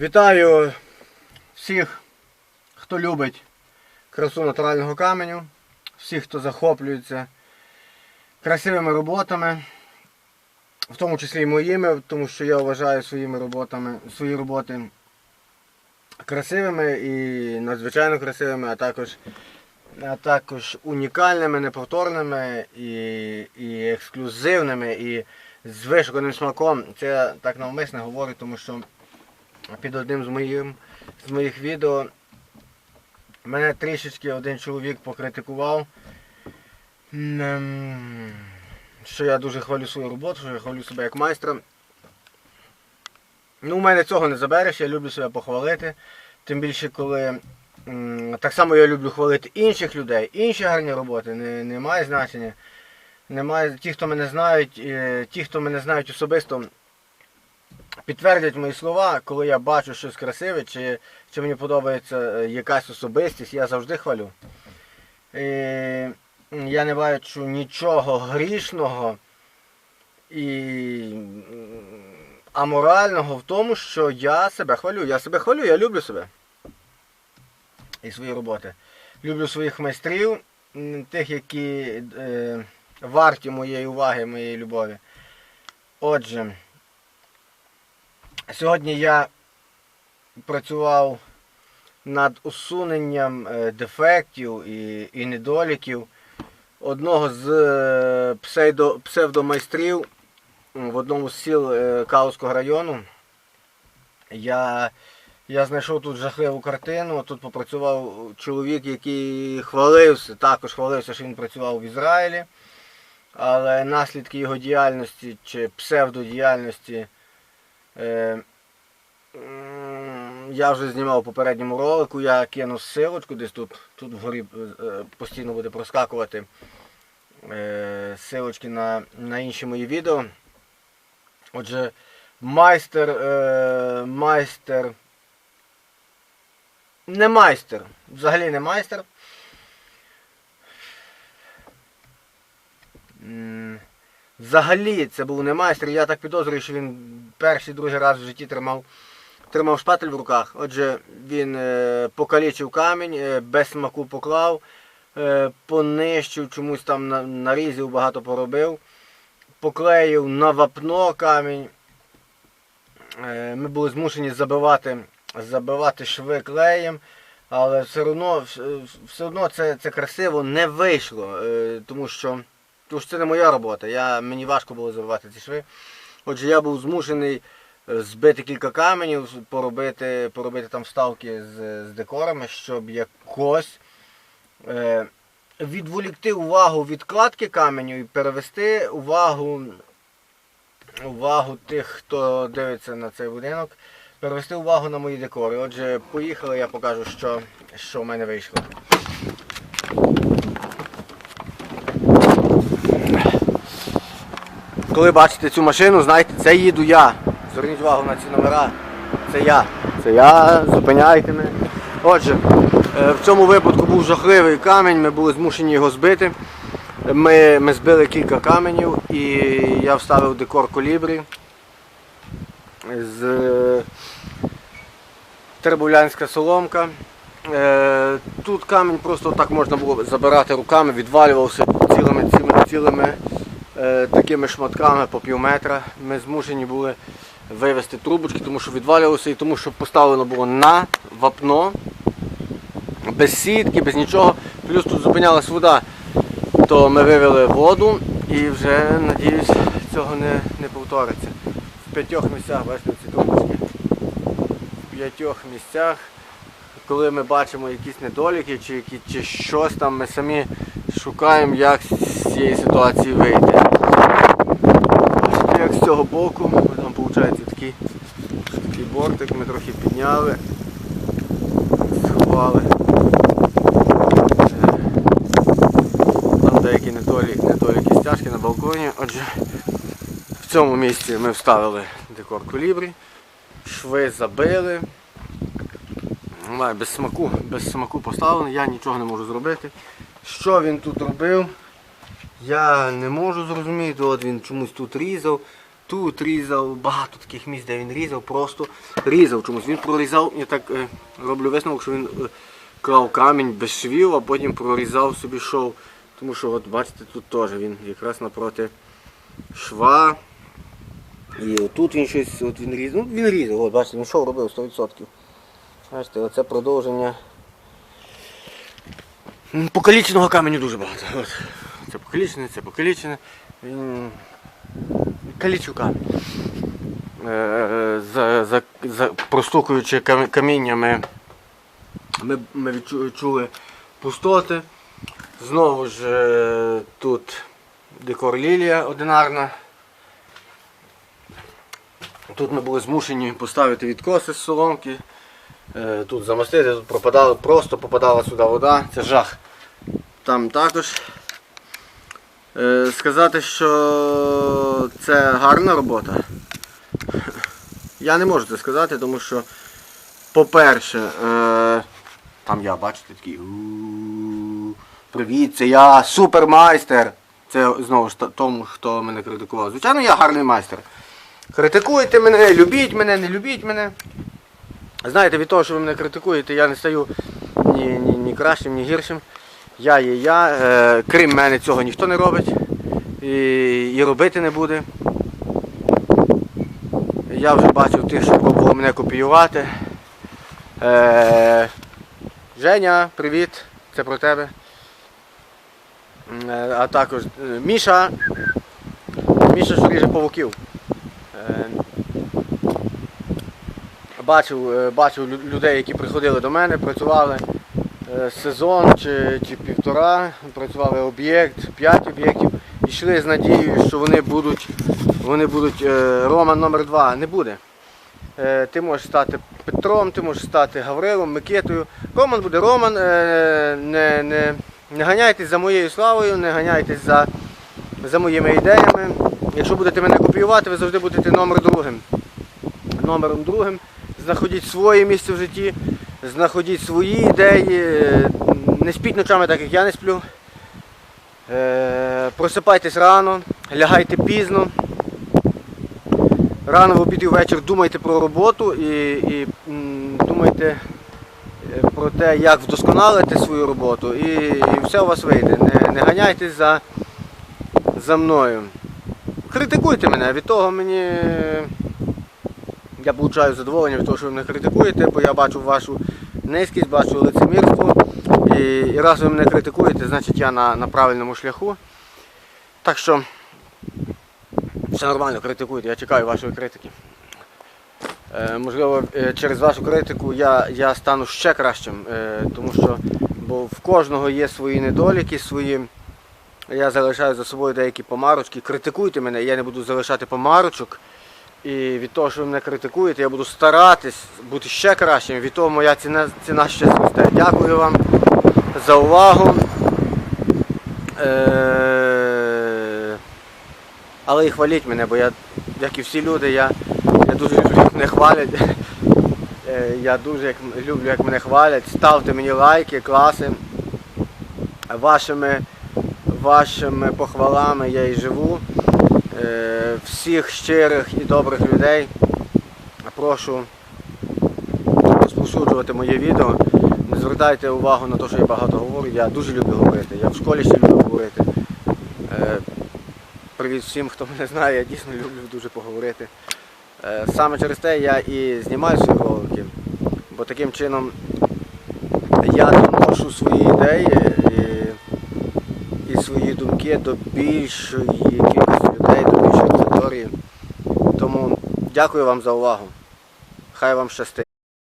Вітаю всіх, хто любить красу натурального каменю, всіх, хто захоплюється красивими роботами, в тому числі і моїми, тому що я вважаю своїми роботами, свої роботи красивими і надзвичайно красивими, а також, а також унікальними, неповторними і, і ексклюзивними, і з вишуканим смаком. Це так навмисно говорю, тому що під одним з моїх, з моїх відео мене трішечки один чоловік покритикував, ем, що я дуже хвалю свою роботу, що я хвалю себе як майстра. Ну, у мене цього не забереш, я люблю себе похвалити. Тим більше, коли так само я люблю хвалити інших людей, інші гарні роботи, не, не має значення. Немає ті, хто мене знають, е, ті, хто мене знають особисто, підтвердять мої слова, коли я бачу щось красиве, чи, чи мені подобається е, якась особистість, я завжди хвалю. І я не бачу нічого грішного і аморального в тому, що я себе хвалю. Я себе хвалю, я люблю себе. І свої роботи. Люблю своїх майстрів, тих, які е, варті моєї уваги, моєї любові. Отже, сьогодні я працював над усуненням е, дефектів і, і недоліків одного з е, псевдо, псевдомайстрів в одному з сіл е, Калузького району. Я, я знайшов тут жахливу картину. Тут попрацював чоловік, який хвалився, також хвалився, що він працював в Ізраїлі. Але наслідки його діяльності чи псевдодіяльності я вже знімав у попередньому ролику, я кинув силочку, десь тут, тут вгорі е, постійно буде проскакувати е, силочки на, на інші мої відео. Отже, майстер, е, майстер, не майстер, взагалі не майстер. Взагалі це був не майстер. Я так підозрюю, що він перший другий раз в житті тримав, тримав шпатель в руках. Отже, він е, покалічив камінь, е, без смаку поклав, е, понищив, чомусь там на, нарізів багато поробив, поклеїв на вапно камінь. Ми були змушені забивати, забивати шви клеєм. Але все одно, все одно це, це красиво не вийшло, тому що тому що це не моя робота. Я, мені важко було забивати ці шви. Отже, я був змушений е, збити кілька каменів, поробити, поробити там вставки з, з декорами, щоб якось е, відволікти увагу від кладки каменю і перевести увагу, увагу тих, хто дивиться на цей будинок, перевести увагу на мої декори. Отже, поїхали, я покажу, що, що в мене вийшло. Коли бачите цю машину, знайте, це їду я. Зверніть увагу на ці номера. Це я. Це я, зупиняйте мене. Отже, е, в цьому випадку був жахливий камінь, ми були змушені його збити. Ми, ми збили кілька каменів і я вставив декор колібрі з е, тербулянська соломка. Е, Тут камінь просто так можна було забирати руками, відвалювався цілими цілими, цілими такими шматками по пів метра. Ми змушені були вивести трубочки, тому що відвалювалося і тому, що поставлено було на вапно, без сітки, без нічого. Плюс тут зупинялась вода, то ми вивели воду і вже, надіюсь, цього не, не повториться. В п'ятьох місцях, бачите, ці трубочки. В п'ятьох місцях коли ми бачимо якісь недоліки чи, чи щось там, ми самі шукаємо, як з цієї ситуації вийти. Як з цього боку, там виходить такий, такий бортик, ми трохи підняли, сховали. Там деякі недоліки, недоліки стяжки на балконі. Отже, в цьому місці ми вставили декор колібрі, шви забили. Без смаку, без смаку поставлений, я нічого не можу зробити. Що він тут робив, я не можу зрозуміти. От він чомусь тут різав, тут різав, багато таких місць, де він різав, просто різав чомусь. Він прорізав, я так е, роблю висновок, що він е, клав камінь без швів, а потім прорізав собі шов. Тому що, от бачите, тут теж він якраз напроти шва. І отут він щось, от він різав. Ну, він різав, от бачите, він шов робив 100%. Бачите, оце продовження. Покаліченого каменю дуже багато. От. Це покалічене, це покалічене. Камінь. Е, За, за, за, простукуючи кам- каміннями, ми, ми відчу- чули пустоти. Знову ж е, тут декор лілія одинарна. Тут ми були змушені поставити відкоси з соломки. Е, Тут замостити, тут пропадало, просто попадала сюди вода, це жах. Там також. Е, Сказати, що це гарна робота. Я не можу це сказати, тому що, по-перше, е, там я, бачите, такий. Привіт, це я супермайстер. Це знову ж тому, хто мене критикував. Звичайно, я гарний майстер. Критикуйте мене, любіть мене, не любіть мене. Знаєте, від того, що ви мене критикуєте, я не стаю ні, ні, ні кращим, ні гіршим. Я є я. Е, крім мене цього ніхто не робить. І, і робити не буде. Я вже бачив тих, що пробували мене копіювати. Е, Женя, привіт, це про тебе. Е, а також е, Міша. Міша, що ріже павуків. Е, бачив, е, бачив людей, які приходили до мене, працювали е, сезон чи, чи півтора, працювали об'єкт, п'ять об'єктів, йшли з надією, що вони будуть, вони будуть е, Роман номер два. Не буде. Ти можеш стати Петром, ти можеш стати Гаврилом, Микитою. Роман буде Роман. Не, не, не ганяйтесь за моєю славою, не ганяйтесь за, за моїми ідеями. Якщо будете мене копіювати, ви завжди будете номер другим. Номером другим. Знаходіть своє місце в житті, знаходіть свої ідеї, е, не спіть ночами так, як я не сплю. Е, Просипайтесь рано, лягайте пізно. Рано в обід і ввечір думайте про роботу і, і думайте е, про те, як вдосконалити свою роботу, і, і все у вас вийде. Не, не ганяйтесь за, за мною. Критикуйте мене, від того мені я получаю задоволення від того, що ви мене критикуєте, бо я бачу вашу низькість, бачу лицемірство. І, і раз ви мене критикуєте, значить я на, на правильному шляху. Так що все нормально, критикуйте, я чекаю вашої критики. Е, можливо, е, через вашу критику я, я стану ще кращим, е, тому що бо в кожного є свої недоліки, свої. Я залишаю за собою деякі помарочки. Критикуйте мене, я не буду залишати помарочок. І від того, що ви мене критикуєте, я буду старатись бути ще кращим. Від того моя ціна, ціна ще зросте. Дякую вам за увагу. Е, Але і хваліть мене, бо я, як і всі люди, я, я дуже люблю, як мене хвалять. Е, Я дуже як, люблю, як мене хвалять. Ставте мені лайки, класи. Вашими, вашими похвалами я і живу. Е, Всіх щирих і добрих людей прошу розповсюджувати моє відео. Не звертайте увагу на те, що я багато говорю. Я дуже люблю говорити. Я в школі ще люблю говорити. Е, Привіт всім, хто мене знає, я дійсно люблю дуже поговорити. Е, Саме через те я і знімаю свої ролики, бо таким чином я доношу свої ідеї і, свої думки до більшої аудиторії. Тому дякую вам за увагу. Хай вам щастить.